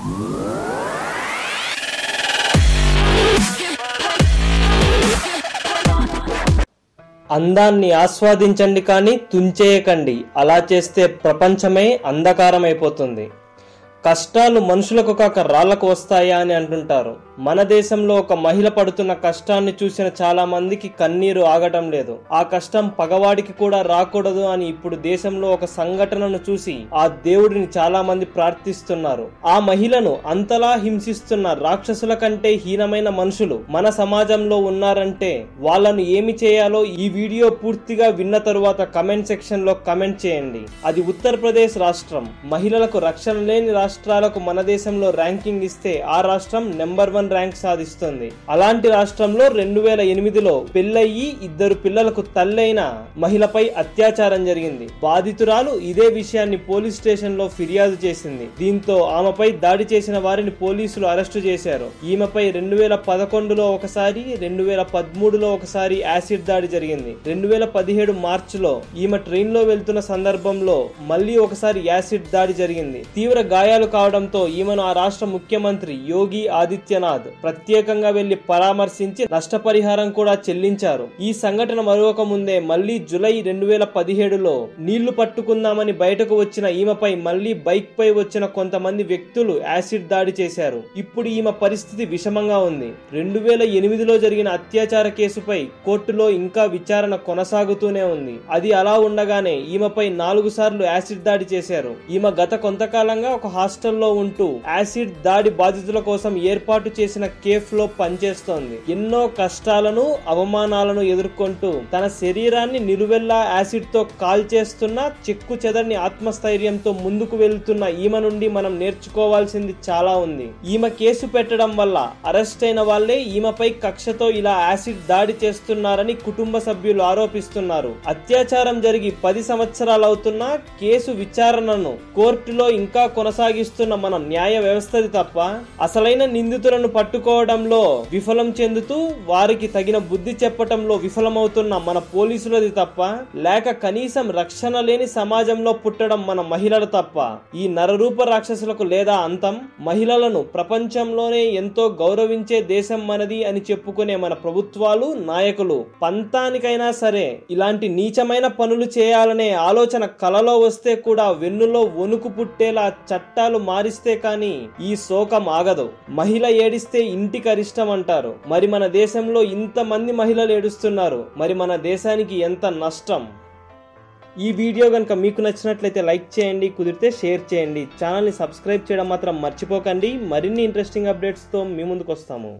అందాన్ని ఆస్వాదించండి కానీ తుంచేయకండి. అలా చేస్తే ప్రపంచమే అంధకారమైపోతుంది. కష్టాలు మనుషులకు కాక రాళ్ళకు వస్తాయా అని అంటుంటారు. మన దేశంలో ఒక మహిళ పడుతున్న కష్టాన్ని చూసిన చాలా మందికి కన్నీరు ఆగటం లేదు. ఆ కష్టం పగవాడికి కూడా రాకూడదు అని ఇప్పుడు దేశంలో ఒక సంఘటనను చూసి ఆ దేవుడిని చాలా మంది ప్రార్థిస్తున్నారు. ఆ మహిళను అంతలా హింసిస్తున్న రాక్షసుల కంటే హీనమైన మనుషులు మన సమాజంలో ఉన్నారంటే వాళ్ళను ఏమి చేయాలో ఈ వీడియో పూర్తిగా విన్న తరువాత కమెంట్ సెక్షన్లో కమెంట్ చేయండి. అది ఉత్తరప్రదేశ్ రాష్ట్రం. మహిళలకు రక్షణ లేని రాష్ట్రాలకు మన దేశంలో ర్యాంకింగ్ ఇస్తే ఆ రాష్ట్రం నెంబర్ వన్ ర్యాంక్ సాధిస్తుంది. అలాంటి రాష్ట్రంలో రెండు వేల ఎనిమిదిలో పెళ్ళయి ఇద్దరు పిల్లలకు తల్లైన మహిళపై అత్యాచారం జరిగింది. బాధితురాలు ఇదే విషయాన్ని పోలీస్ స్టేషన్లో ఫిర్యాదు చేసింది. దీంతో ఆమెపై దాడి చేసిన వారిని పోలీసులు అరెస్టు చేశారు. ఈమెపై రెండు వేల పదకొండులో ఒకసారి రెండు వేల పదమూడులో ఒకసారి యాసిడ్ దాడి జరిగింది. రెండు వేల పదిహేడు మార్చిలో ఈమె ట్రైన్లో వెళ్తున్న సందర్భంలో మళ్ళీ ఒకసారి యాసిడ్ దాడి జరిగింది. తీవ్ర గాయాలు కావడంతో ఈమెను ఆ రాష్ట్ర ముఖ్యమంత్రి యోగి ఆదిత్యనాథ్ ప్రత్యేకంగా వెళ్ళి పరామర్శించి నష్టపరిహారం కూడా చెల్లించారు. ఈ సంఘటన మరొక ముందే మళ్ళీ జులై రెండు వేల పదిహేడులో నీళ్ళు పట్టుకుందామని బయటకు వచ్చిన ఈమెపై మళ్ళీ బైక్ పై వచ్చిన కొంతమంది వ్యక్తులు యాసిడ్ దాడి చేశారు. ఇప్పుడు ఈమె పరిస్థితి విషమంగా ఉంది. రెండు వేల ఎనిమిదిలో జరిగిన అత్యాచార కేసుపై కోర్టులో ఇంకా విచారణ కొనసాగుతూనే ఉంది. అది అలా ఉండగానే ఈమెపై నాలుగు సార్లు యాసిడ్ దాడి చేశారు. ఈమె గత కొంతకాలంగా ఒక హాస్టల్లో ఉంటూ యాసిడ్ దాడి బాధితుల కోసం ఏర్పాటు చేసిన కేఫ్లో పనిచేస్తోంది. ఎన్నో కష్టాలను అవమానాలను ఎదుర్కొంటూ తన శరీరాన్ని నిలువెల్లా యాసిడ్తో కాల్చేస్తున్న చెక్కు చెదర్ని ఆత్మస్థైర్యంతో ముందుకు వెళ్తున్న ఈమె నుండి మనం నేర్చుకోవాల్సింది చాలా ఉంది. ఈమె కేసు పెట్టడం వల్ల అరెస్ట్ అయిన వాళ్ళే ఈమెపై కక్షతో ఇలా యాసిడ్ దాడి చేస్తున్నారని కుటుంబ సభ్యులు ఆరోపిస్తున్నారు. అత్యాచారం జరిగి పది సంవత్సరాలు అవుతున్నా కేసు విచారణను కోర్టులో ఇంకా కొనసాగిస్తున్న మన న్యాయ వ్యవస్థది తప్ప అసలైన నిందితులను పట్టుకోవడంలో విఫలం చెందుతూ వారికి తగిన బుద్ధి చెప్పటంలో విఫలమవుతున్న మన పోలీసులది తప్ప లేక కనీసం రక్షణ లేని సమాజంలో పుట్టడం మన మహిళలు తప్ప. ఈ నరరూప రాక్షసులకు లేదా అంతం మహిళలను ప్రపంచంలోనే ఎంతో గౌరవించే దేశం మనది అని చెప్పుకునే మన ప్రభుత్వాలు నాయకులు పంతానికైనా సరే ఇలాంటి నీచమైన పనులు చేయాలనే ఆలోచన కలలో వస్తే కూడా వెన్నులో వణుకు పుట్టేలా చట్టాలు మారిస్తే కానీ ఈ శోకం ఆగదు. మహిళ ఏడి ఏడిస్తే ఇంటికి అరిష్టం అంటారు. మరి మన దేశంలో ఇంతమంది మహిళలు ఏడుస్తున్నారు. మరి మన దేశానికి ఎంత నష్టం? ఈ వీడియో కనుక మీకు నచ్చినట్లయితే లైక్ చేయండి కుదిరితే షేర్ చేయండి. ఛానల్ని సబ్స్క్రైబ్ చేయడం మాత్రం మర్చిపోకండి. మరిన్ని ఇంట్రెస్టింగ్ అప్డేట్స్తో మీ ముందుకు వస్తాము